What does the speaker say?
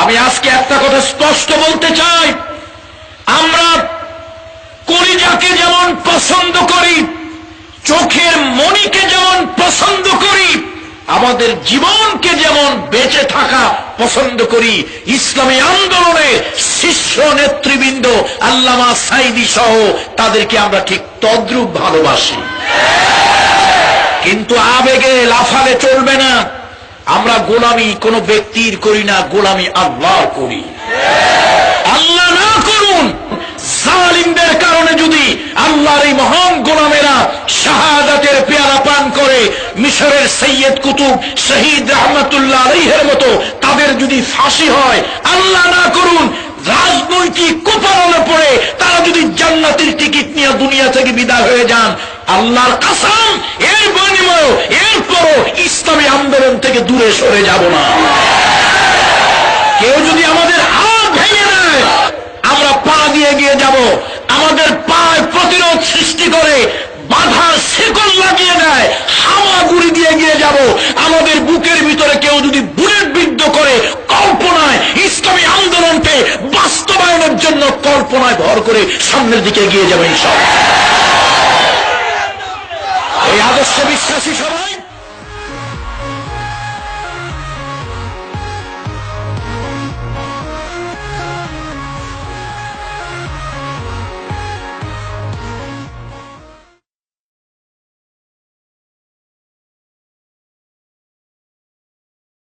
আমি আজকে একটা কথা স্পষ্ট বলতে চাই। আমরা কলিজাকে যেমন পছন্দ করি, চোখের মণিকে যেমন পছন্দ করি, আমাদের জীবনকে যেমন বেঁচে থাকা পছন্দ করি, ইসলামী আন্দোলনে শীর্ষ নেতৃবৃন্দ আল্লামা সাইদি সহ তাদেরকে আমরা ঠিক তদ্রুপ ভালোবাসি। কিন্তু আবেগে লাফালে চলবে না। আমরা গোলামি কোনো ব্যক্তির করি না, গোলামি আল্লাহর করি। আল্লাহ না করুন, জালিমদের কারণে যদি আল্লাহর এই মহান গোলামেরা শাহাদাতের পেয়ারা পান করে, মিশরের সৈয়দ কুতুব শহীদ রহমতুল্লাহ আলহের মতো তাদের যদি ফাঁসি হয়, আল্লাহ না করুন, রাজনৈতিক কুপারণে পড়ে তারা যদি জান্নাতের টিকিট নিয়ে দুনিয়া থেকে বিদায় হয়ে যান, আল্লাহর কাসাম, এর বিনিময় থেকে দূরে সরে যাব না। কেউ যদি আমাদের হাত ভেঙে দেয়, আমরা পা দিয়ে গিয়ে যাব। আমাদের পায় প্রতিরোধ সৃষ্টি করে বাধা শেকল লাগিয়ে দেয় হাওয়া গুড়ি দিয়ে গিয়ে যাব। আমাদের বুকের ভিতরে কেউ যদি বুলেট বিদ্ধ করে কল্পনায়, ইসলামী আন্দোলনকে বাস্তবায়নের জন্য কল্পনায় ভর করে সামনের দিকে এগিয়ে যাবে সব এই আদর্শ বিশ্বাসী সবাই